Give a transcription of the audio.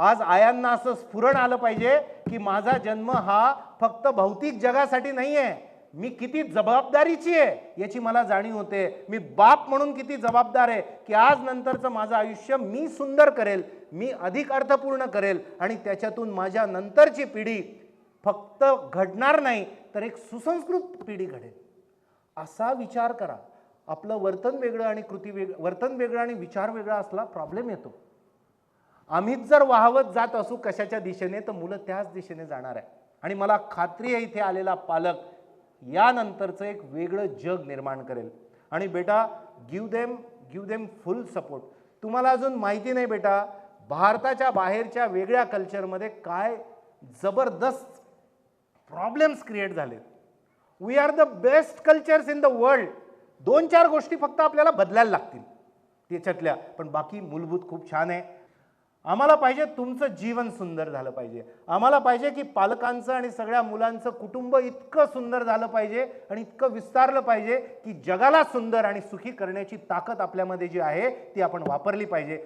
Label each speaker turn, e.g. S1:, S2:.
S1: आज आयांना असं स्फुरण आलं पाहिजे की माझा जन्म हा फक्त भौतिक जगासाठी नाही आहे मी किती जबाबदारीची आहे याची मला जाणीव होते. मी बाप म्हणून किती जबाबदार आहे की आज नंतरचं माझं आयुष्य मी सुंदर करेल मी अधिक अर्थपूर्ण करेल आणि त्याच्यातून माझ्या नंतरची पिढी फक्त घडणार नाही तर एक सुसंस्कृत पिढी घडेल. असा विचार करा. आपलं वर्तन वेगळं आणि कृती वेग वर्तन वेगळं आणि विचार वेगळा असला प्रॉब्लेम येतो. आम्हीच जर वाहवत जात असू कशाच्या दिशेने तर मुलं त्याच दिशेने जाणार आहे. आणि मला खात्री आहे इथे आलेला पालक यानंतरचं एक वेगळं जग निर्माण करेल. आणि बेटा give them give them full support तुम्हाला अजून माहिती नाही बेटा भारताच्या बाहेरच्या वेगळ्या कल्चरमध्ये काय जबरदस्त प्रॉब्लेम्स क्रिएट झालेत. We are the best cultures in the world दोन चार गोष्टी फक्त आपल्याला बदलायला लागतील. त्याच्यातल्या पण बाकी मूलभूत खूप छान आहे. आम्हाला पाहिजे तुमचं जीवन सुंदर झालं पाहिजे. आम्हाला पाहिजे की पालकांचं आणि सगळ्या मुलांचं कुटुंब इतकं सुंदर झालं पाहिजे आणि इतकं विस्तारलं पाहिजे की जगाला सुंदर आणि सुखी करण्याची ताकद आपल्यामध्ये जी आहे ती आपण वापरली पाहिजे.